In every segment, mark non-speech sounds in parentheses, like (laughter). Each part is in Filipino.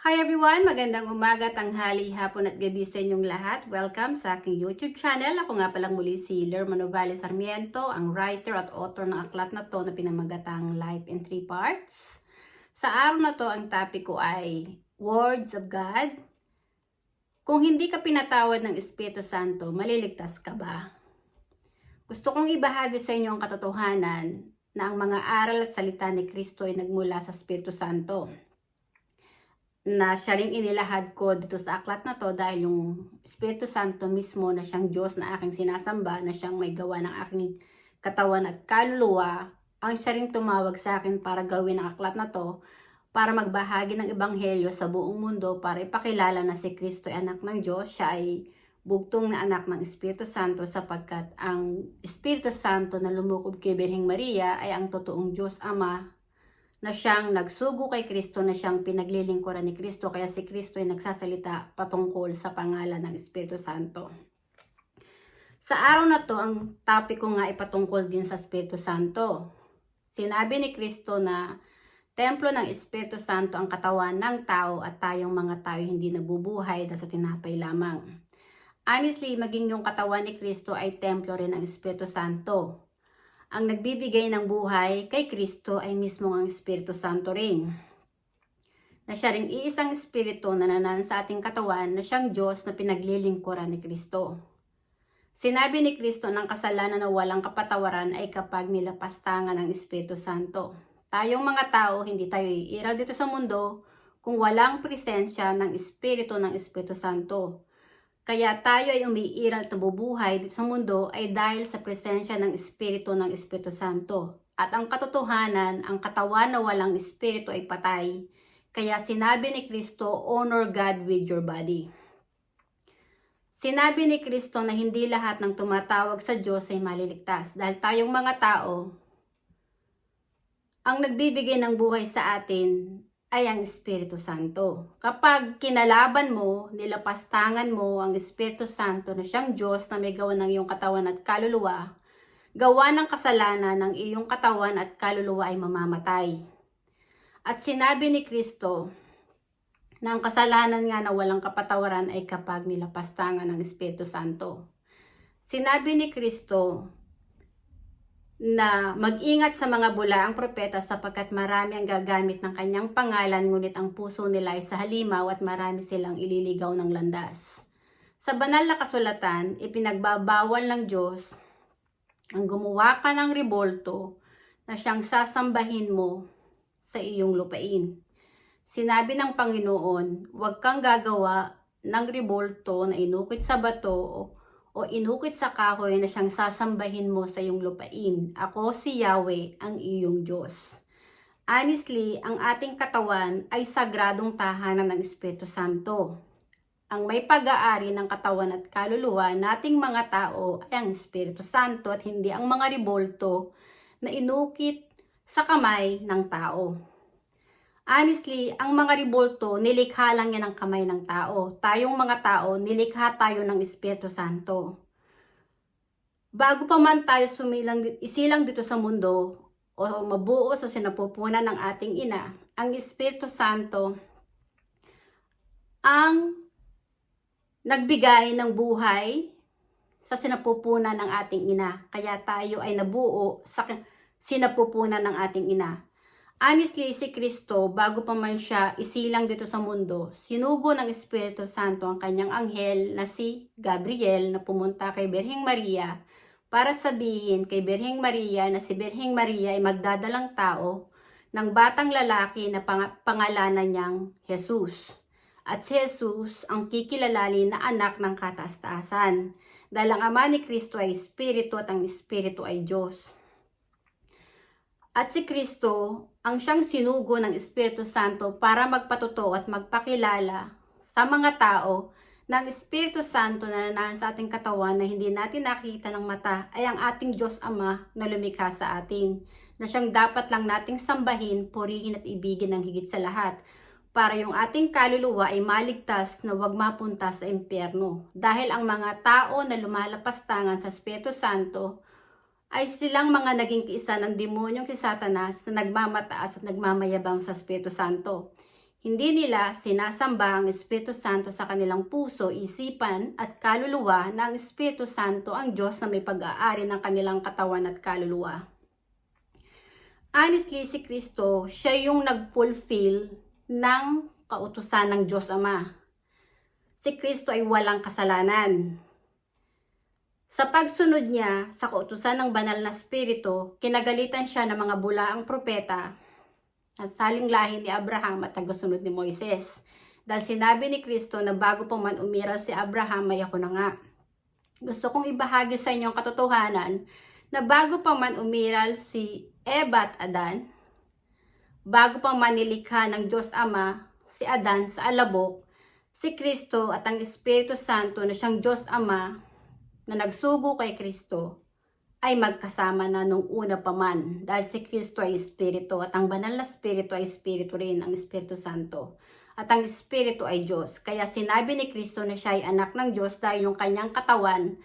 Hi everyone! Magandang umaga, tanghali, hapon at gabi sa inyong lahat. Welcome sa aking YouTube channel. Ako nga palang muli si Lerma Novales Sarmiento, ang writer at author ng aklat na to na pinamagatang Life in Three Parts. Sa araw na to, ang topic ko ay Words of God. Kung hindi ka pinatawad ng Espiritu Santo, maliligtas ka ba? Gusto kong ibahagi sa inyo ang katotohanan na ang mga aral at salita ni Kristo ay nagmula sa Espiritu Santo na siya rin inilahad ko dito sa aklat na to dahil yung Espiritu Santo mismo na siyang Diyos na aking sinasamba, na siyang may gawa ng aking katawan at kaluluwa, ang siya rin tumawag sa akin para gawin ang aklat na to para magbahagi ng ebanghelyo sa buong mundo para ipakilala na si Kristo ay anak ng Diyos, siya ay bugtong na anak ng Espiritu Santo sapagkat ang Espiritu Santo na lumukob kay Birheng Maria ay ang totoong Diyos Ama na siyang nagsugo kay Kristo na siyang pinaglilingkuran ni Kristo kaya si Kristo ay nagsasalita patungkol sa pangalan ng Espiritu Santo. Sa araw na to, ang topic ko nga ipatungkol din sa Espiritu Santo. Sinabi ni Kristo na templo ng Espiritu Santo ang katawan ng tao at tayong mga tao hindi nabubuhay dahil sa tinapay lamang. Honestly, maging yung katawan ni Kristo ay templo rin ng Espiritu Santo ang nagbibigay ng buhay kay Kristo ay mismo ang Espiritu Santo rin. Na siya ring iisang Espiritu na nanan sa ating katawan na siyang Diyos na pinaglilingkuran ni Kristo. Sinabi ni Kristo ng kasalanan na walang kapatawaran ay kapag nilapastangan ng Espiritu Santo. Tayong mga tao, hindi tayo iiral dito sa mundo kung walang presensya ng Espiritu ng Espiritu Santo. Kaya tayo ay umiiral at nabubuhay dito sa mundo ay dahil sa presensya ng Espiritu ng Espiritu Santo. At ang katotohanan, ang katawan na walang Espiritu ay patay. Kaya sinabi ni Kristo, honor God with your body. Sinabi ni Kristo na hindi lahat ng tumatawag sa Diyos ay maliligtas dahil tayong mga tao, ang nagbibigay ng buhay sa atin ay ang Espiritu Santo. Kapag kinalaban mo, nilapastangan mo ang Espiritu Santo na siyang Diyos na may gawa ng iyong katawan at kaluluwa, gawa ng kasalanan ng iyong katawan at kaluluwa ay mamamatay. At sinabi ni Kristo na ang kasalanan nga na walang kapatawaran ay kapag nilapastangan ng Espiritu Santo. Sinabi ni Kristo na mag-ingat sa mga bula ang propeta sapagkat marami ang gagamit ng kanyang pangalan ngunit ang puso nila ay sa halimaw at marami silang ililigaw ng landas. Sa banal na kasulatan, ipinagbabawal ng Diyos ang gumawa ka ng ribolto na siyang sasambahin mo sa iyong lupain. Sinabi ng Panginoon, huwag kang gagawa ng ribolto na inukit sa bato o o inukit sa kahoy na siyang sasambahin mo sa iyong lupain. Ako si Yahweh, ang iyong Diyos. Honestly, ang ating katawan ay sagradong tahanan ng Espiritu Santo. Ang may pag-aari ng katawan at kaluluwa nating mga tao ay ang Espiritu Santo at hindi ang mga ribolto na inukit sa kamay ng tao. Honestly, ang mga ribolto, nilikha lang yan ng kamay ng tao. Tayong mga tao, nilikha tayo ng Espiritu Santo. Bago pa man tayo sumilang, isilang dito sa mundo o mabuo sa sinapupunan ng ating ina, ang Espiritu Santo ang nagbigay ng buhay sa sinapupunan ng ating ina. Kaya tayo ay nabuo sa sinapupunan ng ating ina. Honestly, si Kristo, bago pa man siya isilang dito sa mundo, sinugo ng Espiritu Santo ang kanyang anghel na si Gabriel na pumunta kay Birheng Maria para sabihin kay Birheng Maria na si Birheng Maria ay magdadalang tao ng batang lalaki na pang- pangalanan niyang Jesus. At si Jesus ang kikilalali na anak ng kataas-taasan. Dahil ang ama ni Kristo ay Espiritu at ang Espiritu ay Diyos. At si Kristo ang siyang sinugo ng Espiritu Santo para magpatuto at magpakilala sa mga tao ng Espiritu Santo na nanaan sa ating katawan na hindi natin nakikita ng mata ay ang ating Diyos Ama na lumikha sa atin na siyang dapat lang nating sambahin, purihin at ibigin ng higit sa lahat para yung ating kaluluwa ay maligtas na huwag mapunta sa impyerno. Dahil ang mga tao na lumalapastangan sa Espiritu Santo ay silang mga naging kiisa ng demonyong si Satanas na nagmamataas at nagmamayabang sa Espiritu Santo. Hindi nila sinasamba ang Espiritu Santo sa kanilang puso, isipan at kaluluwa na ang Espiritu Santo ang Diyos na may pag-aari ng kanilang katawan at kaluluwa. Honestly, si Kristo, siya yung nag-fulfill ng kautusan ng Diyos Ama. Si Kristo ay walang kasalanan. Sa pagsunod niya sa kautusan ng banal na spirito, kinagalitan siya ng mga bulaang propeta at saling lahi ni Abraham at tagasunod ni Moises. Dahil sinabi ni Kristo na bago pa man umiral si Abraham, may ako na nga. Gusto kong ibahagi sa inyo ang katotohanan na bago pa man umiral si Eva at Adan, bago pa man nilikha ng Diyos Ama si Adan sa alabok, si Kristo at ang Espiritu Santo na siyang Diyos Ama na nagsugo kay Kristo ay magkasama na nung una pa man dahil si Kristo ay Espiritu at ang banal na Espiritu ay Espiritu rin ang Espiritu Santo at ang Espiritu ay Diyos. Kaya sinabi ni Kristo na siya ay anak ng Diyos dahil yung kanyang katawan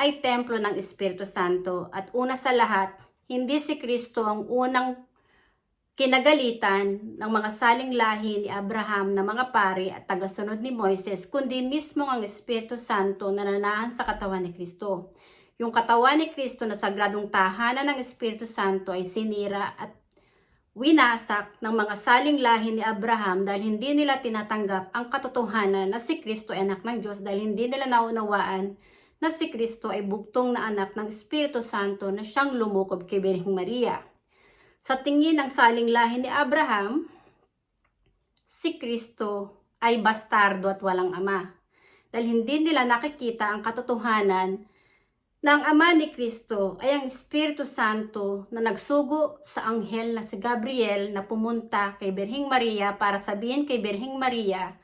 ay templo ng Espiritu Santo at una sa lahat, hindi si Kristo ang unang kinagalitan ng mga saling lahi ni Abraham na mga pari at tagasunod ni Moises, kundi mismo ang Espiritu Santo na nananahan sa katawan ni Kristo. Yung katawan ni Kristo na sagradong tahanan ng Espiritu Santo ay sinira at winasak ng mga saling lahi ni Abraham dahil hindi nila tinatanggap ang katotohanan na si Kristo ay anak ng Diyos dahil hindi nila naunawaan na si Kristo ay buktong na anak ng Espiritu Santo na siyang lumukob kay Birhing Maria. Sa tingin ng saling lahi ni Abraham, si Kristo ay bastardo at walang ama. Dahil hindi nila nakikita ang katotohanan na ama ni Kristo ay ang Espiritu Santo na nagsugo sa anghel na si Gabriel na pumunta kay Birhing Maria para sabihin kay Birhing Maria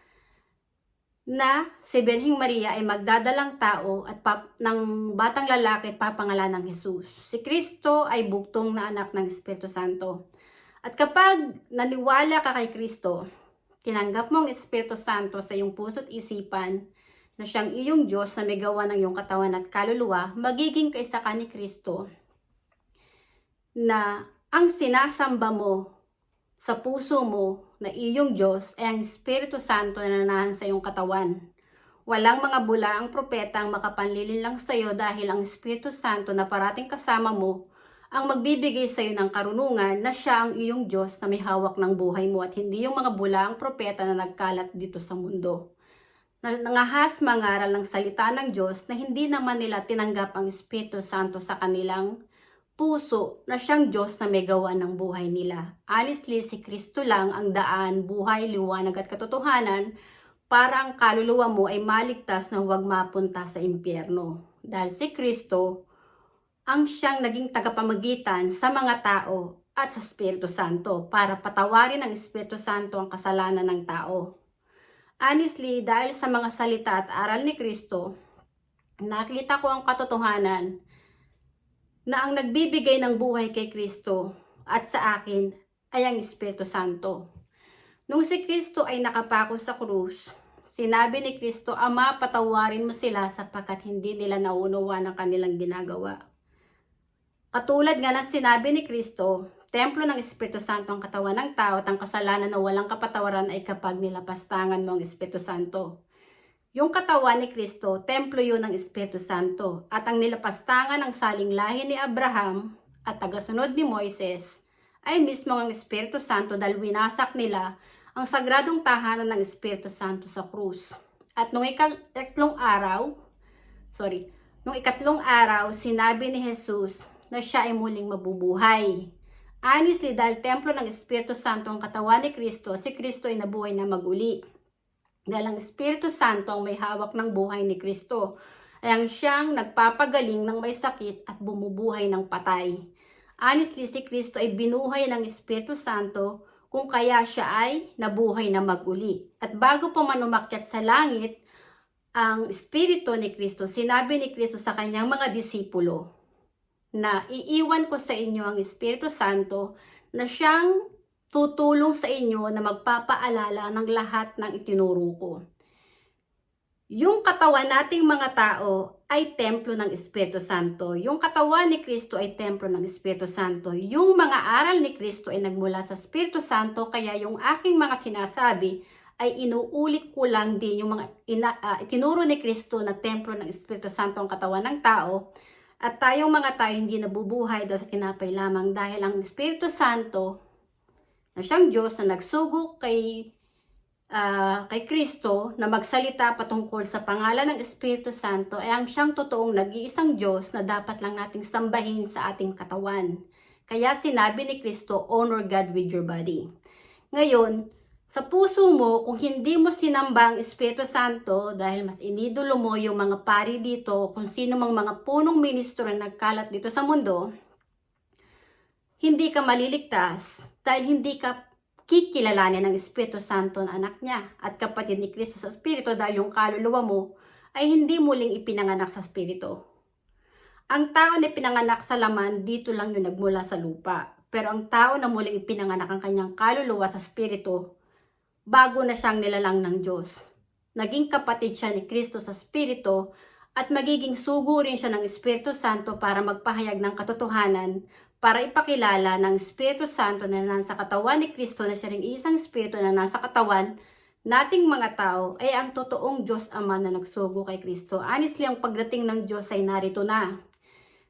na si Birhing Maria ay magdadalang tao at pap- ng batang lalaki at papangalan ng Jesus. Si Kristo ay buktong na anak ng Espiritu Santo. At kapag naniwala ka kay Kristo, tinanggap mo ang Espiritu Santo sa iyong puso't isipan na siyang iyong Diyos na may gawa ng iyong katawan at kaluluwa, magiging kaisa ka ni Kristo na ang sinasamba mo sa puso mo na iyong Diyos ay ang Espiritu Santo na nanahan sa iyong katawan. Walang mga bula ang propeta ang makapanlilin lang sa iyo dahil ang Espiritu Santo na parating kasama mo ang magbibigay sa iyo ng karunungan na siya ang iyong Diyos na may hawak ng buhay mo at hindi yung mga bula ang propeta na nagkalat dito sa mundo. Na nangahas mangaral ng salita ng Diyos na hindi naman nila tinanggap ang Espiritu Santo sa kanilang puso na siyang Diyos na may gawa ng buhay nila. Honestly, si Kristo lang ang daan, buhay, liwanag at katotohanan para ang kaluluwa mo ay maligtas na huwag mapunta sa impyerno. Dahil si Kristo ang siyang naging tagapamagitan sa mga tao at sa Espiritu Santo para patawarin ng Espiritu Santo ang kasalanan ng tao. Honestly, dahil sa mga salita at aral ni Kristo, nakita ko ang katotohanan na ang nagbibigay ng buhay kay Kristo at sa akin ay ang Espiritu Santo. Nung si Kristo ay nakapako sa krus, sinabi ni Kristo, Ama, patawarin mo sila sapagkat hindi nila nauunawa ng kanilang ginagawa. Katulad nga ng sinabi ni Kristo, templo ng Espiritu Santo ang katawan ng tao at ang kasalanan na walang kapatawaran ay kapag nilapastangan mo ang Espiritu Santo. Yung katawan ni Kristo, templo yun ng Espiritu Santo at ang nilapastangan ng saling lahi ni Abraham at tagasunod ni Moises ay mismo ang Espiritu Santo dahil winasak nila ang sagradong tahanan ng Espiritu Santo sa krus. At nung ikatlong araw, sorry, nung ikatlong araw, sinabi ni Jesus na siya ay muling mabubuhay. Honestly, dahil templo ng Espiritu Santo ang katawan ni Kristo, si Kristo ay nabuhay na maguli. Dahil ang Espiritu Santo ang may hawak ng buhay ni Kristo. Ay ang siyang nagpapagaling ng may sakit at bumubuhay ng patay. Honestly, si Kristo ay binuhay ng Espiritu Santo kung kaya siya ay nabuhay na maguli. At bago pa man umakyat sa langit, ang Espiritu ni Kristo, sinabi ni Kristo sa kanyang mga disipulo na iiwan ko sa inyo ang Espiritu Santo na siyang tutulong sa inyo na magpapaalala ng lahat ng itinuro ko. Yung katawan nating mga tao ay templo ng Espiritu Santo. Yung katawan ni Kristo ay templo ng Espiritu Santo. Yung mga aral ni Kristo ay nagmula sa Espiritu Santo, kaya yung aking mga sinasabi ay inuulit ko lang din yung mga ina, ah, itinuro ni Kristo na templo ng Espiritu Santo ang katawan ng tao. At tayong mga tayo hindi nabubuhay dahil sa tinapay lamang dahil ang Espiritu Santo na siyang Diyos na nagsugo kay ah, kay Kristo na magsalita patungkol sa pangalan ng Espiritu Santo ay ang siyang totoong nag-iisang Diyos na dapat lang nating sambahin sa ating katawan. Kaya sinabi ni Kristo, honor God with your body. Ngayon, sa puso mo, kung hindi mo sinamba ang Espiritu Santo dahil mas inidolo mo yung mga pari dito, kung sino mang mga punong ministro na nagkalat dito sa mundo, hindi ka maliligtas dahil hindi ka kikilalanin ng Espiritu Santo na anak niya at kapatid ni Kristo sa Espiritu dahil yung kaluluwa mo ay hindi muling ipinanganak sa Espiritu. Ang tao na pinanganak sa laman, dito lang yung nagmula sa lupa. Pero ang tao na muling ipinanganak ang kanyang kaluluwa sa Espiritu, bago na siyang nilalang ng Diyos. Naging kapatid siya ni Kristo sa Espiritu at magiging sugo rin siya ng Espiritu Santo para magpahayag ng katotohanan para ipakilala ng Espiritu Santo na nasa katawan ni Kristo na siya ring isang Espiritu na nasa katawan nating mga tao ay ang totoong Diyos Ama na nagsugo kay Kristo. Honestly, ang pagdating ng Diyos ay narito na.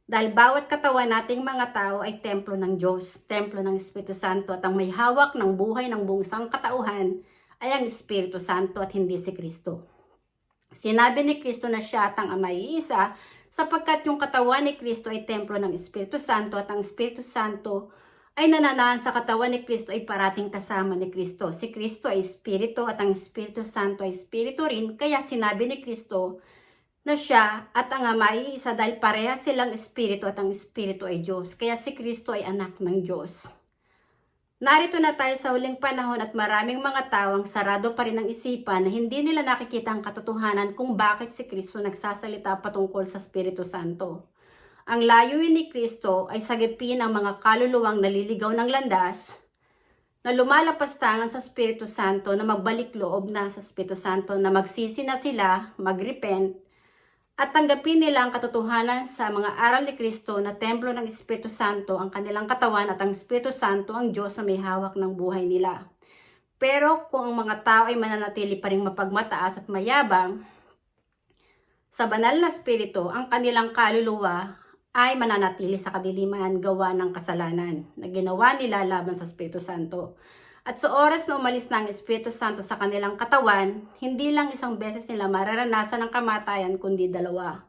Dahil bawat katawan nating mga tao ay templo ng Diyos, templo ng Espiritu Santo at ang may hawak ng buhay ng buong sangkatauhan ay ang Espiritu Santo at hindi si Kristo. Sinabi ni Kristo na siya at ang Ama ay isa sapagkat yung katawan ni Kristo ay templo ng Espiritu Santo at ang Espiritu Santo ay nananahan sa katawan ni Kristo ay parating kasama ni Kristo. Si Kristo ay Espiritu at ang Espiritu Santo ay Espiritu rin kaya sinabi ni Kristo na siya at ang Ama ay isa dahil pareha silang Espiritu at ang Espiritu ay Diyos. Kaya si Kristo ay anak ng Diyos. Narito na tayo sa huling panahon at maraming mga tao ang sarado pa rin ang isipan na hindi nila nakikita ang katotohanan kung bakit si Kristo nagsasalita patungkol sa Espiritu Santo. Ang layunin ni Kristo ay sagipin ang mga kaluluwang naliligaw ng landas na lumalapastangan sa Espiritu Santo na magbalik loob na sa Espiritu Santo na magsisi na sila, magrepent, at tanggapin nila ang katotohanan sa mga aral ni Kristo na templo ng Espiritu Santo ang kanilang katawan at ang Espiritu Santo ang Diyos na may hawak ng buhay nila. Pero kung ang mga tao ay mananatili pa rin mapagmataas at mayabang, sa banal na Espiritu, ang kanilang kaluluwa ay mananatili sa kadiliman gawa ng kasalanan na ginawa nila laban sa Espiritu Santo. At sa oras na umalis na Espiritu Santo sa kanilang katawan, hindi lang isang beses nila mararanasan ang kamatayan kundi dalawa.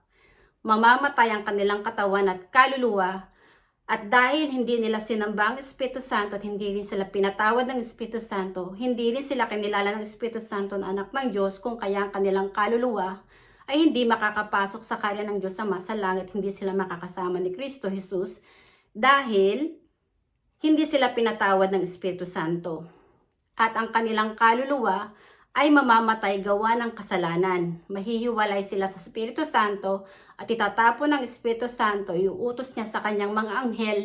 Mamamatay ang kanilang katawan at kaluluwa at dahil hindi nila sinamba ang Espiritu Santo at hindi rin sila pinatawad ng Espiritu Santo, hindi rin sila kinilala ng Espiritu Santo na anak ng Diyos kung kaya ang kanilang kaluluwa ay hindi makakapasok sa karya ng Diyos Ama sa langit, hindi sila makakasama ni Kristo Jesus dahil hindi sila pinatawad ng Espiritu Santo. At ang kanilang kaluluwa ay mamamatay gawa ng kasalanan. Mahihiwalay sila sa Espiritu Santo at itatapon ng Espiritu Santo, iuutos niya sa kanyang mga anghel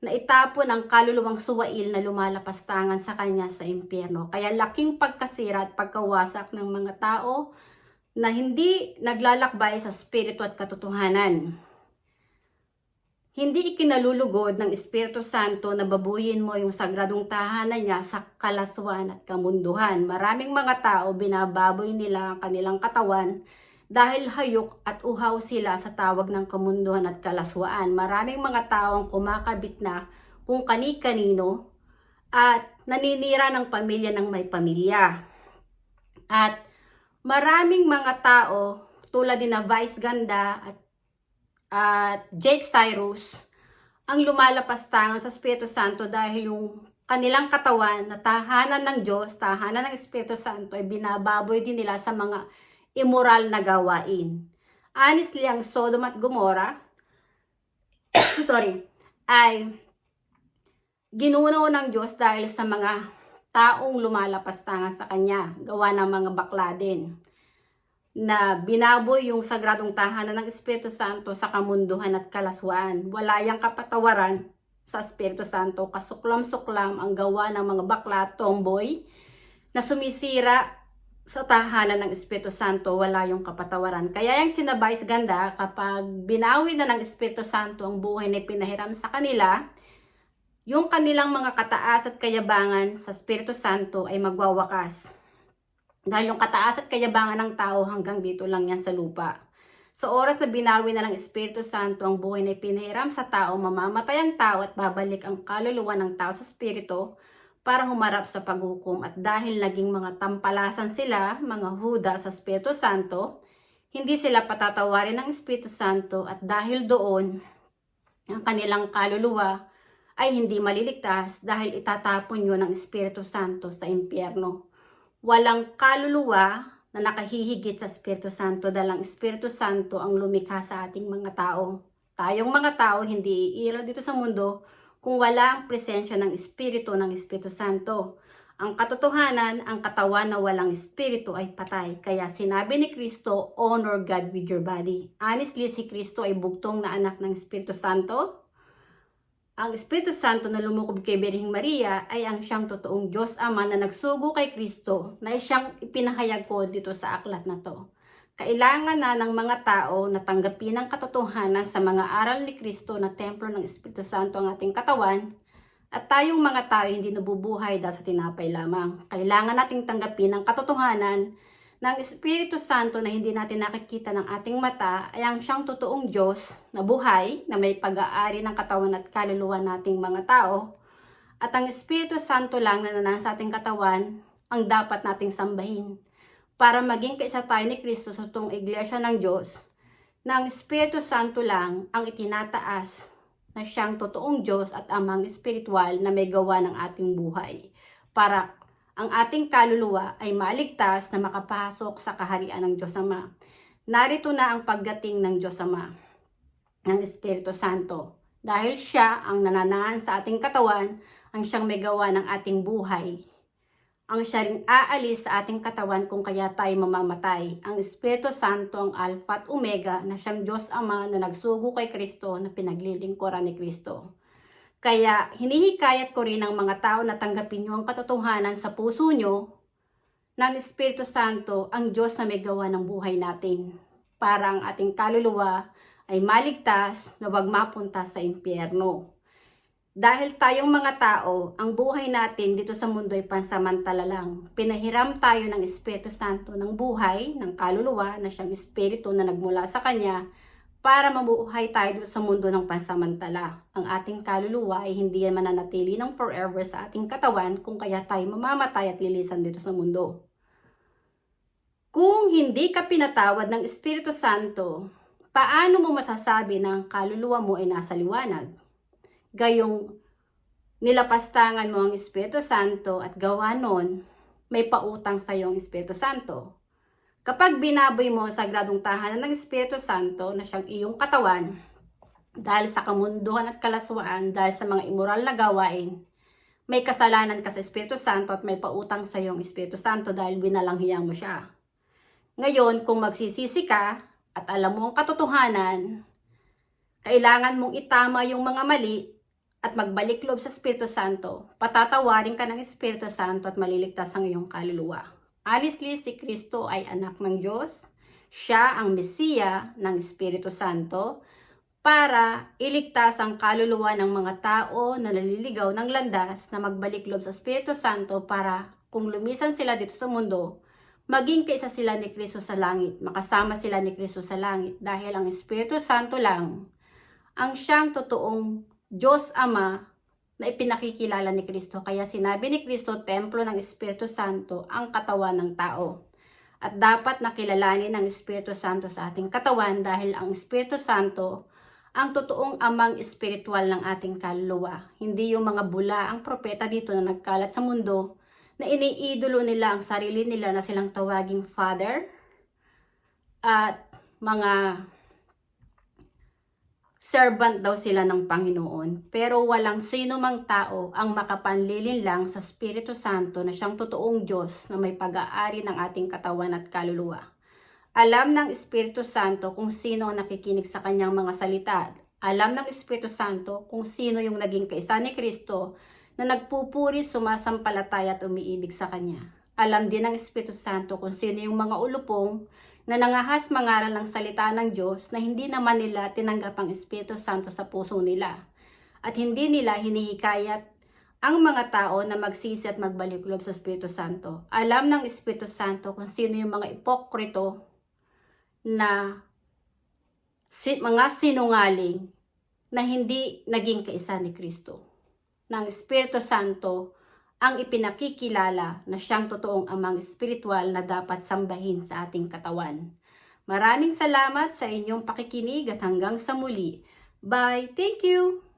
na itapon ang kaluluwang suwail na lumalapastangan sa kanya sa impyerno. Kaya laking pagkasira at pagkawasak ng mga tao na hindi naglalakbay sa spirito at katotohanan. Hindi ikinalulugod ng Espiritu Santo na babuyin mo yung sagradong tahanan niya sa kalaswan at kamunduhan. Maraming mga tao binababoy nila ang kanilang katawan dahil hayok at uhaw sila sa tawag ng kamunduhan at kalaswaan. Maraming mga tao ang kumakabit na kung kani-kanino at naninira ng pamilya ng may pamilya. At maraming mga tao tulad ni na Vice Ganda at at Jake Cyrus ang lumalapastangan sa Espiritu Santo dahil yung kanilang katawan na tahanan ng Diyos, tahanan ng Espiritu Santo ay binababoy din nila sa mga immoral na gawain. Honestly, ang Sodom at Gomorrah (coughs) sorry, ay ginunaw ng Diyos dahil sa mga taong lumalapastangan sa Kanya, gawa ng mga bakla din na binaboy yung sagradong tahanan ng Espiritu Santo sa kamunduhan at kalaswaan. Wala yang kapatawaran sa Espiritu Santo. Kasuklam-suklam ang gawa ng mga bakla, tomboy, na sumisira sa tahanan ng Espiritu Santo, wala yung kapatawaran. Kaya yung sinabay ganda, kapag binawi na ng Espiritu Santo ang buhay na pinahiram sa kanila, yung kanilang mga kataas at kayabangan sa Espiritu Santo ay magwawakas. Dahil yung kataas at kayabangan ng tao hanggang dito lang yan sa lupa. Sa oras na binawi na ng Espiritu Santo ang buhay na pinahiram sa tao, mamamatay ang tao at babalik ang kaluluwa ng tao sa Espiritu para humarap sa paghukom. At dahil naging mga tampalasan sila, mga huda sa Espiritu Santo, hindi sila patatawarin ng Espiritu Santo at dahil doon, ang kanilang kaluluwa ay hindi maliligtas dahil itatapon yun ng Espiritu Santo sa impyerno. Walang kaluluwa na nakahihigit sa Espiritu Santo dahil ang Espiritu Santo ang lumikha sa ating mga tao. Tayong mga tao hindi iira dito sa mundo kung wala ang presensya ng Espiritu ng Espiritu Santo. Ang katotohanan, ang katawan na walang Espiritu ay patay. Kaya sinabi ni Kristo, honor God with your body. Honestly, si Kristo ay bugtong na anak ng Espiritu Santo. Ang Espiritu Santo na lumukob kay Birhing Maria ay ang siyang totoong Diyos Ama na nagsugo kay Kristo na siyang ipinahayag ko dito sa aklat na to. Kailangan na ng mga tao na tanggapin ang katotohanan sa mga aral ni Kristo na templo ng Espiritu Santo ang ating katawan at tayong mga tao hindi nabubuhay dahil sa tinapay lamang. Kailangan nating tanggapin ang katotohanan ng Espiritu Santo na hindi natin nakikita ng ating mata ay ang siyang totoong Diyos na buhay na may pag-aari ng katawan at kaluluwa nating mga tao. At ang Espiritu Santo lang na nasa ating katawan ang dapat nating sambahin para maging kaisa tayo ni Kristo sa itong iglesia ng Diyos na ang Espiritu Santo lang ang itinataas na siyang totoong Diyos at amang espiritual na may gawa ng ating buhay para ang ating kaluluwa ay maligtas na makapasok sa kaharian ng Diyos Ama. Narito na ang pagdating ng Diyos Ama, ng Espiritu Santo. Dahil siya ang nananahan sa ating katawan, ang siyang may gawa ng ating buhay. Ang siya ring aalis sa ating katawan kung kaya tayo mamamatay. Ang Espiritu Santo ang Alpha at Omega na siyang Diyos Ama na nagsugo kay Kristo na pinaglilingkuran ni Kristo. Kaya hinihikayat ko rin ang mga tao na tanggapin nyo ang katotohanan sa puso nyo ng Espiritu Santo, ang Diyos na may gawa ng buhay natin. Para ang ating kaluluwa ay maligtas na wag mapunta sa impyerno. Dahil tayong mga tao, ang buhay natin dito sa mundo ay pansamantala lang. Pinahiram tayo ng Espiritu Santo ng buhay, ng kaluluwa na siyang Espiritu na nagmula sa Kanya para mabuhay tayo sa mundo ng pansamantala. Ang ating kaluluwa ay hindi yan mananatili ng forever sa ating katawan kung kaya tayo mamamatay at lilisan dito sa mundo. Kung hindi ka pinatawad ng Espiritu Santo, paano mo masasabi na ang kaluluwa mo ay nasa liwanag? Gayong nilapastangan mo ang Espiritu Santo at gawa nun, may pautang sa iyo ang Espiritu Santo. Kapag binaboy mo ang sagradong tahanan ng Espiritu Santo na siyang iyong katawan, dahil sa kamunduhan at kalaswaan, dahil sa mga immoral na gawain, may kasalanan ka sa Espiritu Santo at may pautang sa iyong Espiritu Santo dahil binalanghiya mo siya. Ngayon, kung magsisisi ka at alam mo ang katotohanan, kailangan mong itama yung mga mali at magbalik loob sa Espiritu Santo. Patatawarin ka ng Espiritu Santo at maliligtas ang iyong kaluluwa. Honestly, si Kristo ay anak ng Diyos. Siya ang Mesiya ng Espiritu Santo para iligtas ang kaluluwa ng mga tao na naliligaw ng landas na magbalik loob sa Espiritu Santo para kung lumisan sila dito sa mundo, maging kaisa sila ni Kristo sa langit, makasama sila ni Kristo sa langit dahil ang Espiritu Santo lang ang siyang totoong Diyos Ama na ipinakikilala ni Kristo. Kaya sinabi ni Kristo, templo ng Espiritu Santo ang katawan ng tao. At dapat nakilalanin ng Espiritu Santo sa ating katawan dahil ang Espiritu Santo ang totoong amang espiritual ng ating kaluluwa. Hindi yung mga bula ang propeta dito na nagkalat sa mundo na iniidolo nila ang sarili nila na silang tawaging Father at mga servant daw sila ng Panginoon. Pero walang sino mang tao ang makapanlilin lang sa Espiritu Santo na siyang totoong Diyos na may pag-aari ng ating katawan at kaluluwa. Alam ng Espiritu Santo kung sino ang nakikinig sa kanyang mga salita. Alam ng Espiritu Santo kung sino yung naging kaisa ni Kristo na nagpupuri, sumasampalataya at umiibig sa Kanya. Alam din ng Espiritu Santo kung sino yung mga ulupong na nangahas mangaral ng salita ng Diyos na hindi naman nila tinanggap ang Espiritu Santo sa puso nila. At hindi nila hinihikayat ang mga tao na magsisi at magbalik loob sa Espiritu Santo. Alam ng Espiritu Santo kung sino yung mga ipokrito na si, mga sinungaling na hindi naging kaisa ni Kristo. Ng Espiritu Santo ang ipinakikilala na siyang totoong amang espiritual na dapat sambahin sa ating katawan. Maraming salamat sa inyong pakikinig at hanggang sa muli. Bye! Thank you!